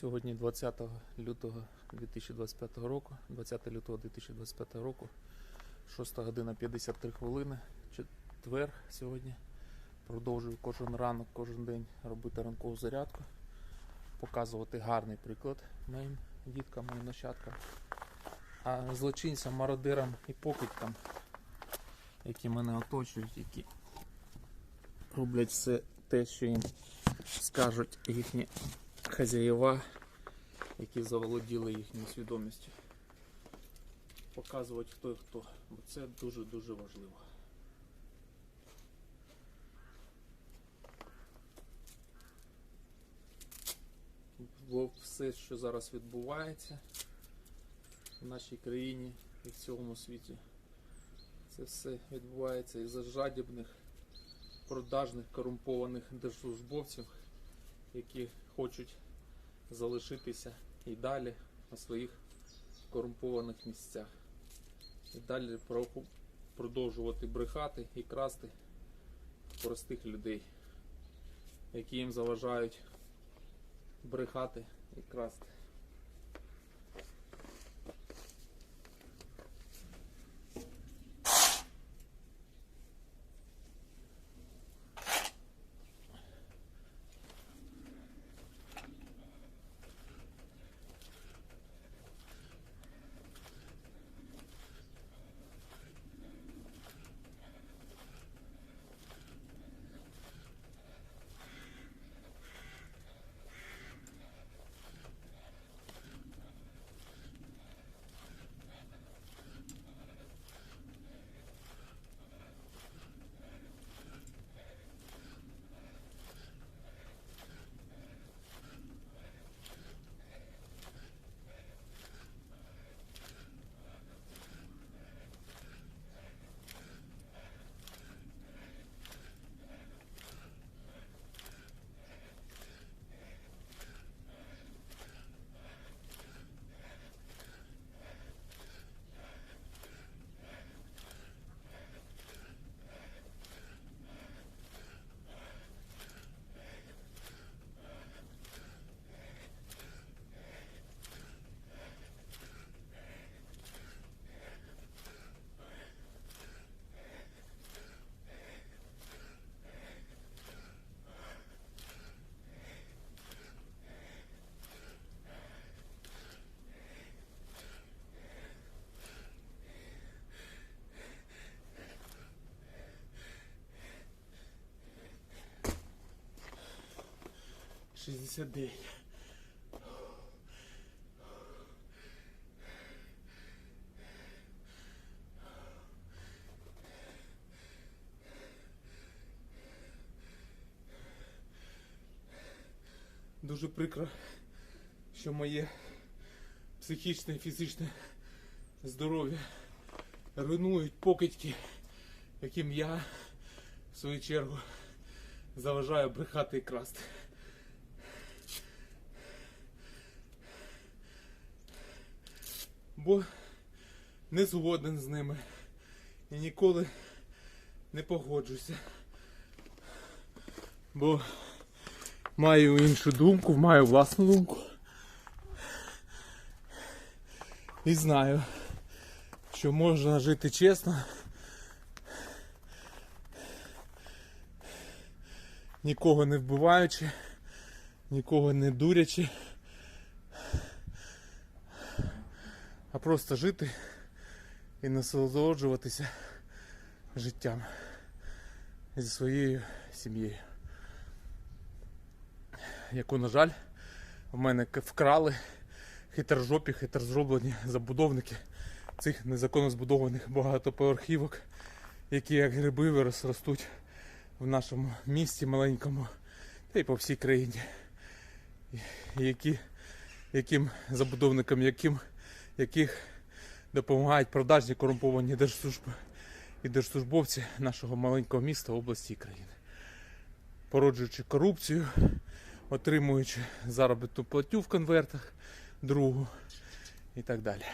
Сьогодні 20 лютого 2025 року, 20 лютого 2025 року, 6 година 53 хвилини, четвер сьогодні. Продовжую кожен ранок, кожен день робити ранкову зарядку, показувати гарний приклад моїм діткам, моїм нащадкам. А злочинцям, мародирам і покидькам, які мене оточують, які роблять все те, що їм скажуть їхні хазяєва, які заволоділи їхньою свідомістю. Показувати хто і хто, бо це дуже-дуже важливо. Бо все, що зараз відбувається в нашій країні і в цілому світі, це все відбувається із-за жадібних, продажних, корумпованих держслужбовців, які хочуть залишитися і далі на своїх корумпованих місцях. І далі продовжувати брехати і красти простих людей, які їм заважають брехати і красти. Шістдесят дев'ять. Дуже прикро, що моє психічне і фізичне здоров'я руйнують покидьки, яким я, в свою чергу, заважаю брехати і красти. Бо не згоден з ними і ніколи не погоджуся. Бо маю іншу думку, маю власну думку. І знаю, що можна жити чесно. Нікого не вбиваючи, нікого не дурячи, а просто жити і насолоджуватися життям зі своєю сім'єю яку, на жаль, в мене вкрали хитрожопі, хитрозроблені забудовники цих незаконно збудованих багатоповерхівок, які як гриби вирос ростуть в нашому місті маленькому та й по всій країні. Які, яким забудовникам, яким, яких допомагають продажні корумповані держслужби і держслужбовці нашого маленького міста, області і країни. Породжуючи корупцію, отримуючи заробітну платю в конвертах, другу і так далі.